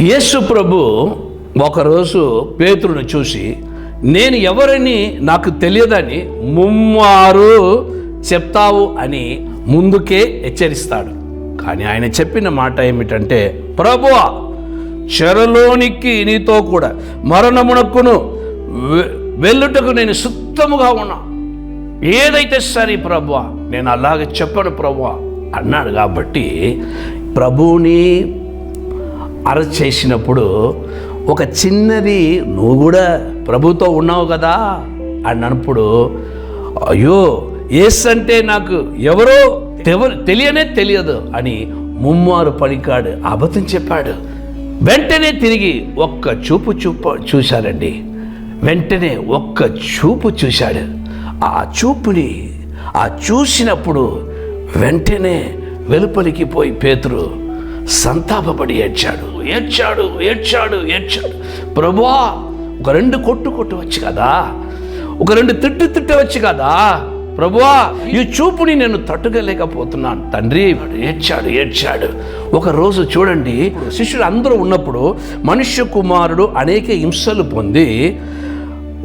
యేసు ప్రభు ఒకరోజు పేతురును చూసి నేను ఎవరని నాకు తెలియదని ముమ్మారు చెప్తావు అని ముందుకే హెచ్చరిస్తాడు. కానీ ఆయన చెప్పిన మాట ఏమిటంటే ప్రభు చెరలోనికి నీతో కూడా మరణమునకును వె- వెళ్ళుటకు నేను సుత్తముగా ఉన్నా. ఏదైతే సరే ప్రభు నేను అలాగే చెప్పను ప్రభు అన్నాడు. కాబట్టి ప్రభువుని అరెస్ట్ చేసినప్పుడు ఒక చిన్నది నువ్వు కూడా ప్రభుతో ఉన్నావు కదా? అని అన్నప్పుడు అయ్యో ఏస్ అంటే నాకు ఎవరో తెలియనే తెలియదు అని ముమ్మారు పలికాడు అబద్ధం చెప్పాడు. వెంటనే తిరిగి ఒక్క చూపు చూపు చూశారండి. వెంటనే ఒక్క చూపు చూశాడు. ఆ చూపుని ఆ చూసినప్పుడు వెంటనే వెలుపలికి పోయి పేతురు సంతాపపడి ఏడ్చాడు. ఏడ్చాడు ఏడ్చాడు ఏడ్చాడు. ప్రభువా ఒక రెండు కొట్టు కొట్టవచ్చు కదా? ఒక రెండు తిట్టు తిట్టవచ్చు కదా? ప్రభువా ఈ చూపుని నేను తట్టుకోలేకపోతున్నాను. తండ్రి ఏడ్చాడు ఏడ్చాడు. ఒక రోజు చూడండి శిష్యులు అందరూ ఉన్నప్పుడు మనుష్య కుమారుడు అనేక హింసలు పొంది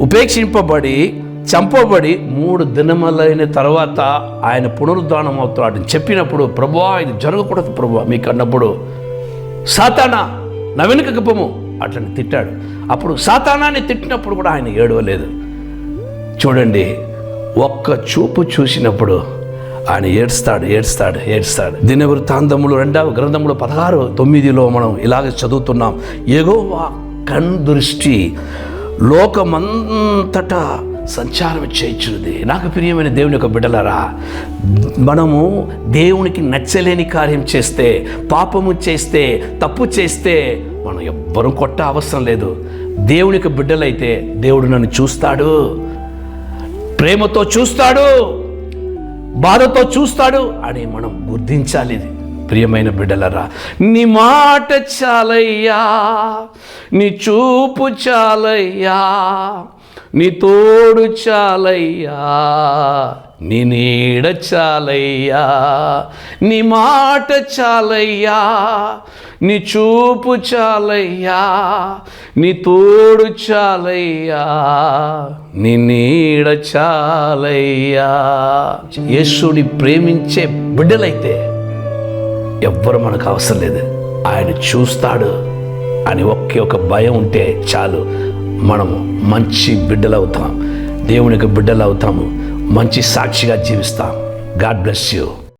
ఉపేక్షింపబడి చంపబడి మూడు దినములైన తర్వాత ఆయన పునరుద్ధానం అవుతాడు చెప్పినప్పుడు ప్రభువా ఇది జరగకూడదు ప్రభు మీకు అన్నప్పుడు సాతానా నా వెనుక పొమ్ము అట్లని తిట్టాడు. అప్పుడు సాతానాన్ని తిట్టినప్పుడు కూడా ఆయన ఏడవలేదు. చూడండి ఒక్క చూపు చూసినప్పుడు ఆయన ఏడుస్తాడు ఏడుస్తాడు ఏడుస్తాడు. దినవృత్తాంతములు రెండవ గ్రంథములు పదహారు తొమ్మిదిలో మనం ఇలాగ చదువుతున్నాం. ఎగోవా కన్ దృష్టి లోకమంతటా సంచారం చేయించున్నది. నాకు ప్రియమైన దేవుని యొక్క బిడ్డలరా మనము దేవునికి నచ్చలేని కార్యం చేస్తే పాపము చేస్తే తప్పు చేస్తే మనం ఎవ్వరూ కొట్ట అవసరం లేదు. దేవునికి బిడ్డలైతే దేవుడు నన్ను చూస్తాడు. ప్రేమతో చూస్తాడు. బాధతో చూస్తాడు అని మనం గుర్తించాలి ఇది. ప్రియమైన బిడ్డలరా నీ మాట చాలయ్యా నీ చూపు చాలయ్యా నీ తోడు చాలయ్యా నీ నీడ చాలయ్యా నీ మాట చాలయ్యా నీ చూపు చాలయ్యా నీ తోడు చాలయ్యా నీ నీడ చాలయ్యా. యేసుని ప్రేమించే బిడ్డలైతే ఎవ్వరు మనకు అవసరం లేదు. ఆయన చూస్తాడు అని ఒకే ఒక భయం ఉంటే చాలు. మనము మంచి బిడ్డలు అవుతాం దేవునికి బిడ్డలు అవుతాము మంచి సాక్షిగా జీవిస్తాం. God bless you